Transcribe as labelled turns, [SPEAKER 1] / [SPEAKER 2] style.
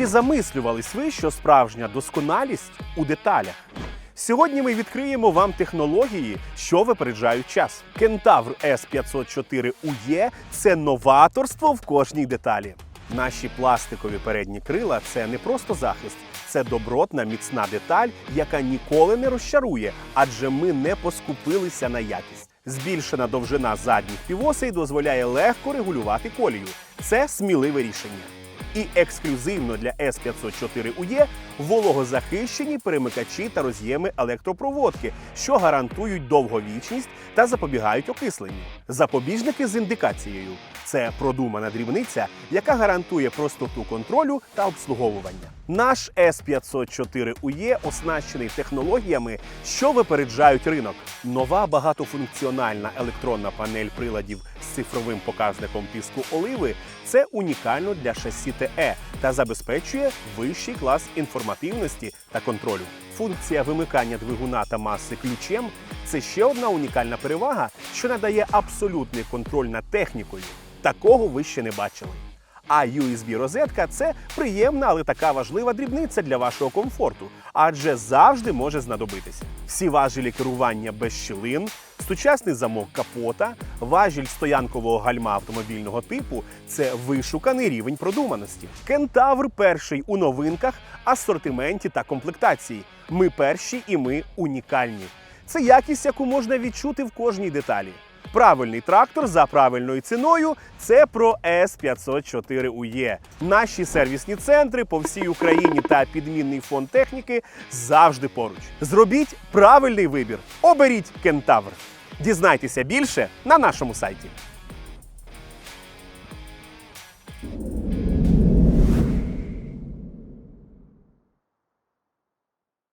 [SPEAKER 1] Чи замислювались ви, що справжня досконалість у деталях? Сьогодні ми відкриємо вам технології, що випереджають час. Кентавр S504 UE – це новаторство в кожній деталі. Наші пластикові передні крила це не просто захист, це добротна міцна деталь, яка ніколи не розчарує, адже ми не поскупилися на якість. Збільшена довжина задніх півосей дозволяє легко регулювати колію. Це сміливе рішення. І ексклюзивно для S504 UE вологозахищені перемикачі та роз'єми електропроводки, що гарантують довговічність та запобігають окисленню. Запобіжники з індикацією це продумана дрібниця, яка гарантує простоту контролю та обслуговування. Наш S504 UE оснащений технологіями, що випереджають ринок. Нова багатофункціональна електронна панель приладів цифровим показником тиску оливи це унікально для шасі ТЕ та забезпечує вищий клас інформативності та контролю. Функція вимикання двигуна та маси ключем це ще одна унікальна перевага, що надає абсолютний контроль над технікою. Такого ви ще не бачили. А USB-розетка це приємна, але така важлива дрібниця для вашого комфорту, адже завжди може знадобитися. Всі важелі керування без щілин, сучасний замок капота, важіль стоянкового гальма автомобільного типу це вишуканий рівень продуманості. Кентавр перший у новинках, асортименті та комплектації. Ми перші і ми унікальні. Це якість, яку можна відчути в кожній деталі. Правильний трактор за правильною ціною це про С504 УЄ. Наші сервісні центри по всій Україні та підмінний фонд техніки завжди поруч. Зробіть правильний вибір. Оберіть кентавр. Дізнайтеся більше на нашому сайті.